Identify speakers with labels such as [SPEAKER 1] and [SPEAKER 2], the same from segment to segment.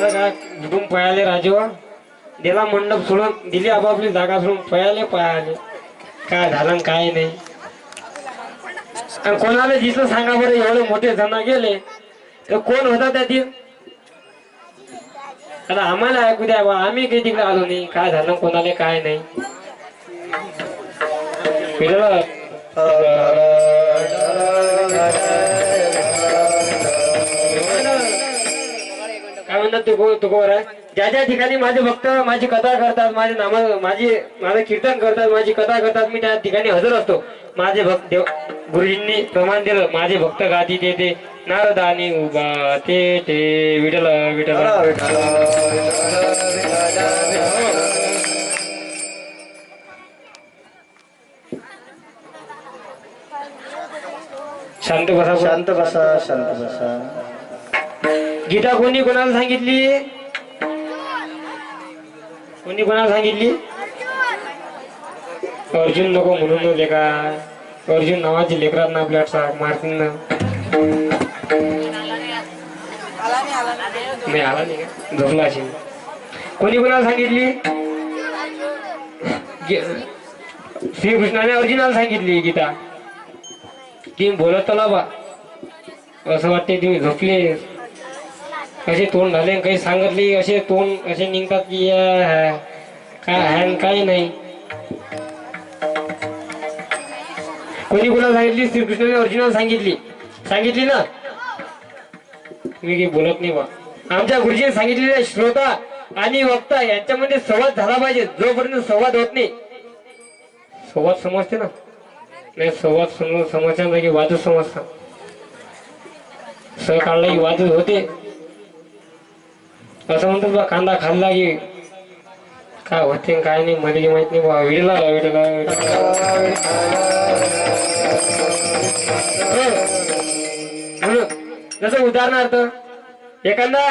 [SPEAKER 1] बरं काय झालं पळाले राजू दिला मंडप सोडून दिली आपापली जागा सोडून पळाले पळाले. काय झालं काय नाही. आणि कोणाला दिसलं सांगा बरं एवढे मोठे जण गेले तर कोण होता त्यातील आता आम्हाला ऐकू द्या बा आम्ही काही तिकडे आलो नाही. काय झालं कोणाला काय नाही. तुकोर आहे ज्या ज्या ठिकाणी माझे भक्त माझी कथा करतात माझे नाम माझी माझं कीर्तन करतात माझी कथा करतात मी त्या ठिकाणी हजर असतो. माझे भक्त देव गुरुजींनी प्रमाण दिलं. माझे भक्त गाती ते ते. नारदानी उभा ते ते. विठल विठल शांत बसा
[SPEAKER 2] शांत बसा शांत बसा.
[SPEAKER 1] गीता कोणी कोणाला सांगितली? कोणी कोणाला सांगितली? अर्जुन नको म्हणून लेखा अर्जुन नावाची लेकरात ना आपल्या साग मारतील ना. नाही आला नाही का? झोपला असेल. कोणी कोणाला सांगितली? गे- श्रीकृष्णाने अर्जुनाला सांगितली गीता. ती बोलत बा. असं वाटते तुम्ही झोपले. कसे तोंड झाले काही सांगितले असे तोंड असे निघतात की काय आहे काय नाही. कोणी कोणाला सांगितली? श्रीकृष्णाने अर्जुनाला सांगितली. सांगितली ना? मी काही बोलत नाही बा. आमच्या गुरुजीने सांगितलेले श्रोता आणि वक्ता यांच्यामध्ये संवाद झाला पाहिजे. जोपर्यंत संवाद होत नाही. संवाद समजते ना? नाही संवाद समज समजच्या जागी वादच समजतात. सह काढला की वादच होते. असं म्हणतात बा कांदा खाल्ला की काय होते काय नाही मध्ये की माहीत नाही बा विडला विडला म्हणून जसं उदाहरणार्थ एखादा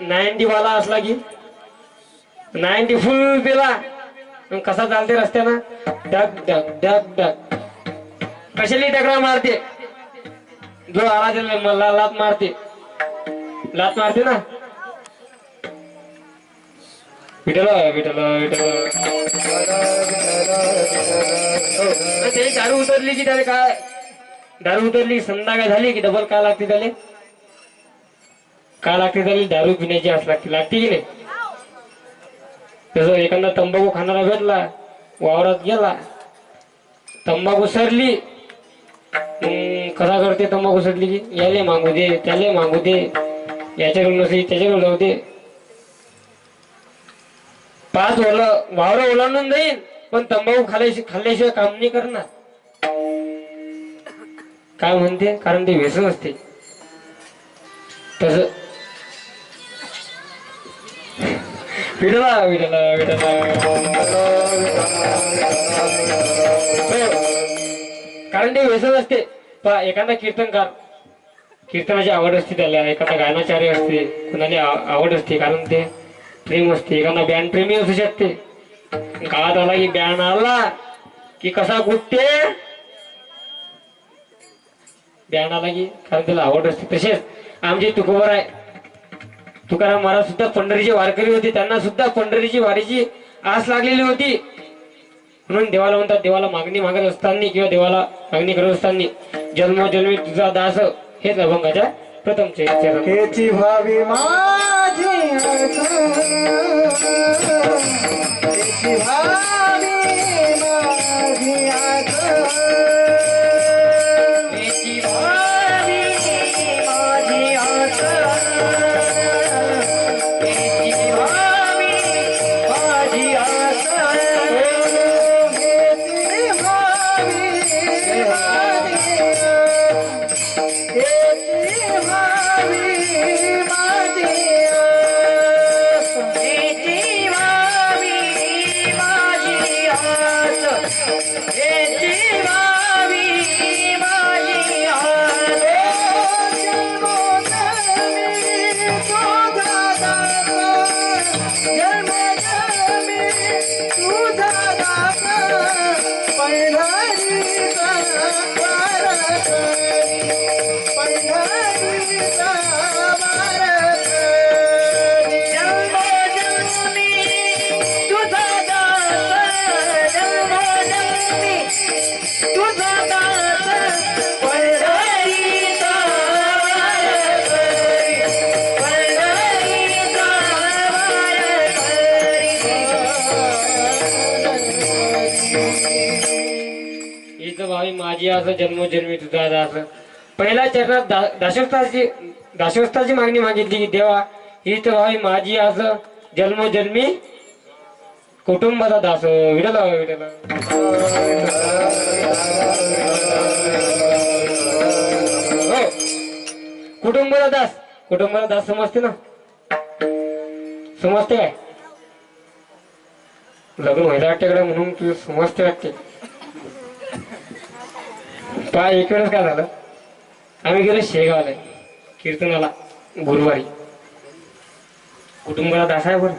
[SPEAKER 1] नाईन्टी वाला असला की नाईन्टी फुल दिला मग कसा चालते रस्त्यानं? डग डग डग डग कशाली टकरा मारते? जो आला मला लात मारते. लात मारते ना? विठला विठला विठला ते दारू उतरली की त्याला काय? दारू उतरली संध्याकाळ झाली की डबल काय लागते त्याला? काय लागते त्याला? दारू पिण्याची आस लागते. लागते की नाही? तसं एखादा तंबाखू खाणारा भेटला वावरात गेला तंबाखू सरली कसा करते तंबाखू सरली की? याले मागू दे त्याले मागू दे याच्याकडून नसे त्याच्याकडून जाऊ दे. पाच ओला वावर ओलांडून जाईल पण तंबाखू खाल्याशी खाल्ल्याशिवाय काम नाही करणार. काय म्हणते? कारण ते व्यसन असते. तस विडला विडला विडला कारण ते व्यसन असते. पहा एखादा कीर्तनकार कीर्तनाची आवड असते त्याला एखादा गायनाचार्य असते कुणाला आवड असते कारण ते प्रेम असते एखादा बँड प्रेमी असू शकते. काळात आला की बँड आला की कसा कुठते बँड आला की कारण त्याला आवड असते तसेच आमचे तुकोबर आहे. तुकाराम महाराज सुद्धा पंढरीची वारकरी होती त्यांना सुद्धा पंढरीची वारीची आस लागलेली होती. म्हणून देवाला म्हणतात देवाला मागणी मागत असताना किंवा देवाला मागणी करत असताना जन्मोजन्मी तुझा दास हेच अभंगाच्या प्रथम चरण
[SPEAKER 2] हेची भावी
[SPEAKER 1] असं जन्मोजन्मी तुझा दास पहिल्या चरणात दा- दासोत्ताची मागणी मागितली की देवा ही तर भावी माझी असं जन्मोजन्मी कुटुंबाचा दास. विडल विडल हो. कुटुंबाचा दास. कुटुंबाचा दास समजते ना? समजते काय? लग्न व्हायला वाटते कडे म्हणून तू समजते वाटते? पा एक वेळेस काय झालं? आम्ही गेलो शेगावला कीर्तनाला गुरुवारी. कुटुंबाला दास आहे बरं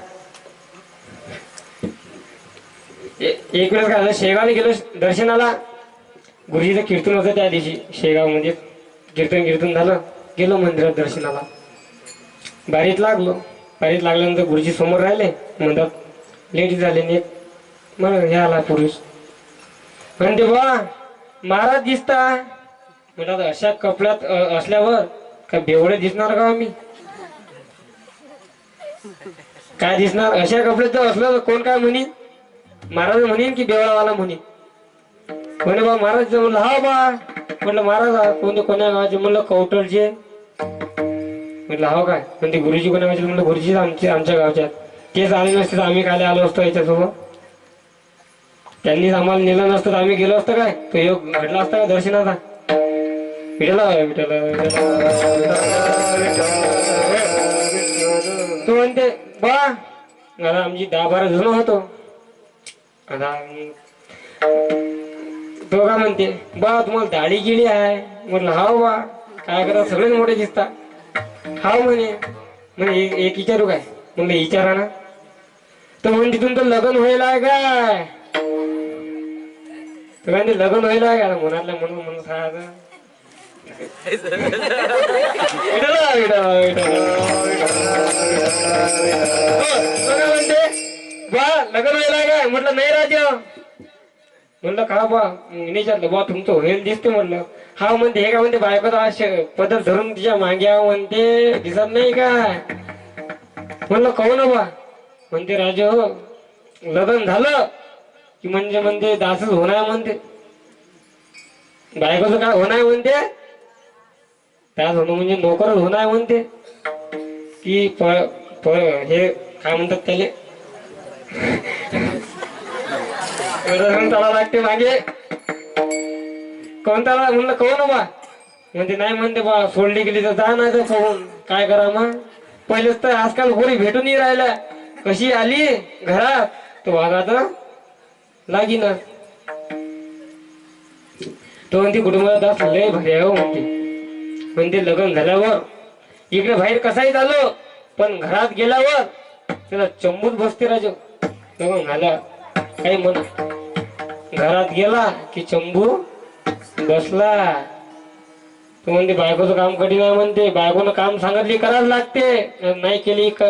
[SPEAKER 1] एक वेळेस काय झालं? शेगावला गेलो दर्शनाला. गुरुजीचं कीर्तन होतं त्या दिवशी शेगाव म्हणजे कीर्तन कीर्तन झालं. गेलो मंदिरात दर्शनाला. बारीत लागलो. बारीत लागल्यानंतर गुरुजी समोर राहिले. म्हणतात लेडीज झाले आणि मग हे आला पुरुष. म्हणते बा महाराज दिसता. म्हणत अशा कपड्यात असल्यावर का बेवडे दिसणार का आम्ही? काय दिसणार? अशा कपड्यात जर असलं तर कोण काय म्हणे महाराज म्हणेन की बेवडावाला म्हणेन. म्हणे बा महाराज म्हणलं हा बा. म्हटलं महाराज कोणते कोण्या गावाचे म्हणलं कवटलचे म्हटलं हो काय? म्हणते गुरुजी कोण्या गावचे म्हणलं गुरुजी आमचे आमच्या गावच्या तेच आले नसते आम्ही काय आलो असतो याच्यासोबत. त्यांनीच आम्हाला नेलं नसतं तर आम्ही गेलो असतो काय? तो योग घडला असता का दर्शनाचा विठला विठला तू म्हणते बा आता आमची दहा बारा जण होतो. आता तो का म्हणते बा तुम्हाला दाढी गिडी आहे. म्हटलं हाव बा. काय करा सगळेच मोठे दिसता. हाव म्हणे. म्हणे एक विचारू काय? म्हणलं विचारा ना. तर म्हणते तुमचं लग्न व्हायला आहे काय? सगळ्यांनी म्हणजे लग्न व्हायला आहे का मनातल्या म्हणून म्हणून सांगायचं. हो, म्हणते बा लग्न व्हायला काय? म्हटलं नाही राजा. म्हणलं का बा विचारलं बा तुमचं होईल दिसते म्हणलं हा म्हणते हे का म्हणते बायकोचा असे पदर धरून तिच्या माग्या म्हणते दिसत नाही काय? म्हणलं कहू ना बा म्हणते राजा हो लग्न झालं. की म्हणजे म्हणते दासच होणार म्हणते. बायकोचं काय होणार म्हणते? दास होणं म्हणजे नोकरच होणार म्हणते. की प प हे काय म्हणतात त्याले? प्रदर्शन चाला लागते मागे. कोणता म्हणलं कहू बा. म्हणते नाही म्हणते बा सोडली गेली तर जा नाही तर सोडून. काय करा मग? पहिलेच तर आजकाल गोरी भेटूनही राहिला कशी आली घरात? तो वागात लागी ना. तो म्हणते कुटुंबाला दास लय भारी आहे हो म्हणते म्हणते लग्न झाल्यावर इकडे बाहेर कसाही झालो पण घरात गेल्यावर त्याला चंबूत बसते राजो. लग्न झाल्या काही म्हण. घरात गेला की चंबू बसला. तो म्हणते बायकोचं काम कठीण आहे म्हणते. बायकोनं काम सांगितली करायला लागते. नाही केली क-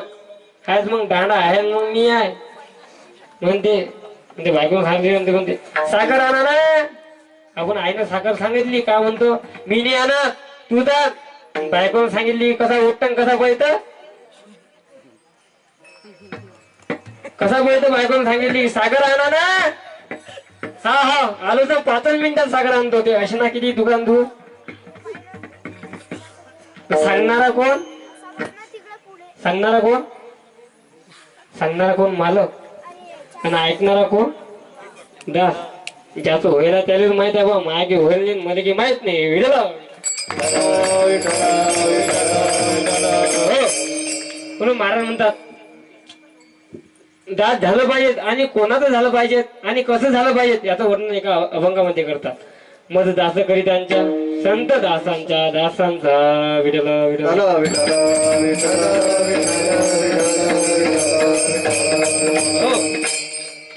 [SPEAKER 1] कायच मग दांडा आहे मग मी आहे. म्हणते म्हणते बायकोनं सांगितली म्हणते म्हणते साखर आणा ना. आपण आईनं साखर सांगितली का म्हणतो मी नाही आणा तू तर. बायकोनं सांगितली कसा उठतं कसा पळत? कसा पळत बायकोनं सांगितली साखर आणा ना. हा हा आलो तर पाच मिनिटात साखर आणतो ते अशी ना किती दुकान तू सांगणारा कोण? सांगणारा कोण? सांगणारा कोण? मालक. आणि ऐकणारा कोण? दास ज्याचं होईल त्यालाच माहीत आहे बा माया की होईल नाही मला की माहीत नाही. विडला म्हणून महाराज म्हणतात दास झालं पाहिजे आणि कोणाचं झालं पाहिजे आणि कसं झालं पाहिजे याचं वर्णन एका अभंगामध्ये करतात. मध दास करी त्यांच्या संत दासांच्या दासांचा विडल विडल हो.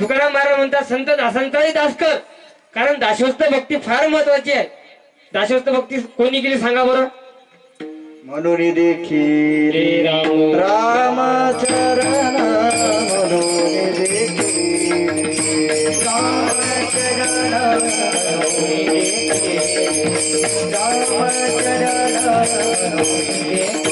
[SPEAKER 1] तुकाराम महाराज म्हणतात संत दासांचाही दास कर कारण दासोस्त भक्ती फार महत्वाची आहे. दासोस्त भक्ती कोणी केली सांगा बरं?
[SPEAKER 2] म्हणून देखील.
[SPEAKER 1] राम.
[SPEAKER 2] रामचरण म्हणून देखील. रामचरण म्हणून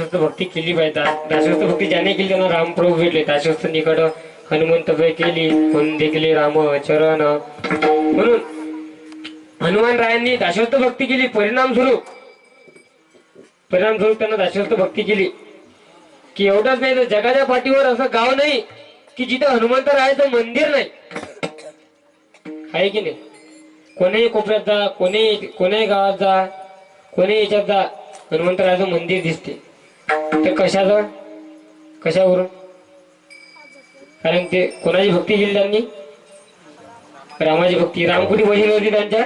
[SPEAKER 1] महाराजांना भक्ती केली पाहिजे दा- भक्ती ज्याने केली त्यांना रामप्रभू भेटले. दासस्थ निकट हनुमंत भय केली म्हणून देखले राम चरण. म्हणून हनुमान रायांनी दासस्थ भक्ती केली परिणाम स्वरूप. परिणाम स्वरूप त्यांना दासस्थ भक्ती केली. की एवढंच नाही तर जगाच्या पाठीवर असं गाव नाही की जिथं हनुमंत रायाचं मंदिर नाही. आहे की नाही? कोणीही कोपऱ्यात जा कोणी कोणाही गावात जा कोणी याच्यात जा हनुमंतरायाचं मंदिर दिसते. ते कशाचं कशावरून? कारण ते कोणाची भक्ती केली त्यांनी? रामाची भक्ती. राम बसली होती त्यांच्या?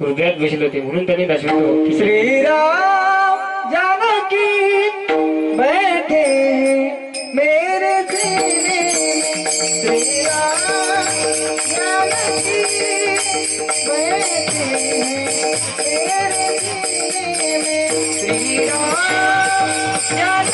[SPEAKER 1] हृदयात बसले होते. म्हणून त्यांनी दाखवली
[SPEAKER 2] श्रीराम जानकी बैठे मेरे श्रीराम जानकी बैठे श्री राम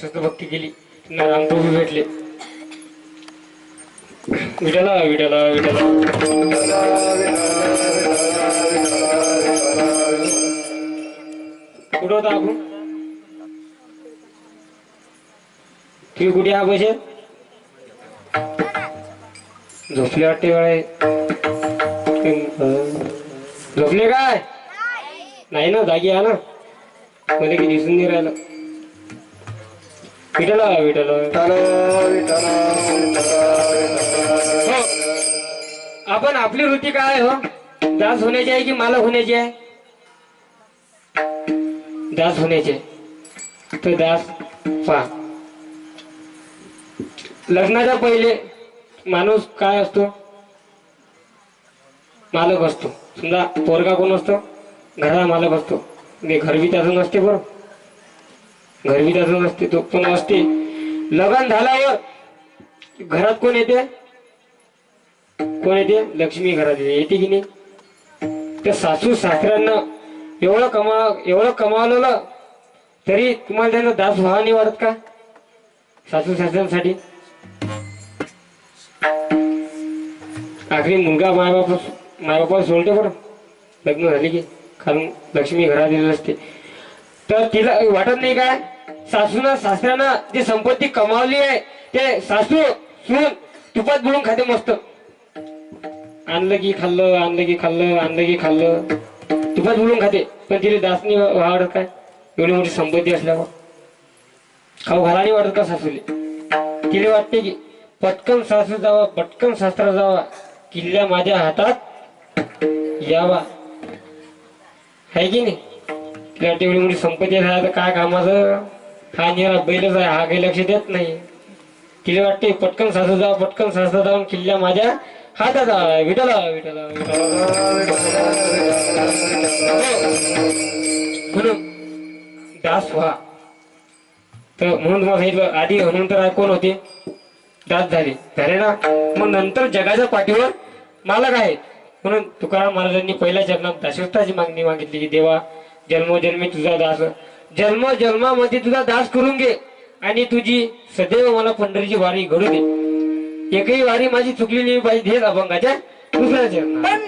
[SPEAKER 1] दासस्थ भक्ती केली. रामप्रभू भेटले. विठला विठला विठला कुठं होता आपण? तुम्ही कुठे हा बसे झोपले वाटते वेळे झोपले काय? नाही ना जागी आहे ना. मला की दिसून नाही राहिलं. विठला विठला हो. आपण आपली वृत्ती काय हो? दास होण्याची आहे की मालक होण्याची आहे? दास होण्याचे तर दास पहा. लग्नाच्या पहिले माणूस काय असतो? मालक असतो. समजा पोरगा कोण असतो? घराला मालक असतो. घरबी त्याचं नसते बरं. घरबी त्याचं नसते तो पण असते. लग्न झाल्यावर घरात कोण येते? कोण येते? लक्ष्मी घरात येते. येते की नाही? त्या सासू सासऱ्यांना एवढं कमा एवढं कमावलं तरी तुम्हाला त्यांना दास व्हावा नाही वाटत का? सासू सासऱ्यांसाठी. आखरी मुलगा मायबाप मायबापाला सोडते बरं. लग्न झाले की कारण लक्ष्मी घरात येत असते तर तिला वाटत नाही काय? सासूनं सासऱ्यानं जी संपत्ती कमावली आहे ते सासू सून तुपात बुडून खाते मस्त. आणलं की खाल्लं आणलं की खाल्लं आणलं की खाल्लं तुपात बुडून खाते. पण तिला दासनी वाढत काय? एवढी मोठी संपत्ती असल्यावर खाऊ घाला नाही वाटत का सासूले? तिला वाटते की पटकन सासू जावा पटकन सासरा जावा किल्ल्या माझ्या हातात यावा. है की नाही? तिला वाटते मोठी संपत्ती आहे तर काय कामाचं?
[SPEAKER 2] हा निरा बैलच आहे हा काही लक्ष देत नाही. तिला वाटते? पटकन सासू जा पटकन सासू जाऊन किल्ल्या माझ्या हातात आहे. विठाला विठाला म्हणून दास व्हा. तर म्हणून तुम्हाला सांगितलं आधी हनुमंतराय कोण होते. दास झाले. झाले ना? मग नंतर जगाच्या पाठीवर मालक आहे म्हणून तुकाराम महाराजांनी पहिल्या चरणात दासवस्थाची मागणी मागितली की देवा जन्मोजन्मी तुझा दास. जन्म जन्मामध्ये तुझा दास करून घे आणि तुझी सदैव मला पंढरीची वारी घडू दे. एकही वारी माझी चुकली नाही पाहिजे हेच अभंगाच्या दुसऱ्या चरणात.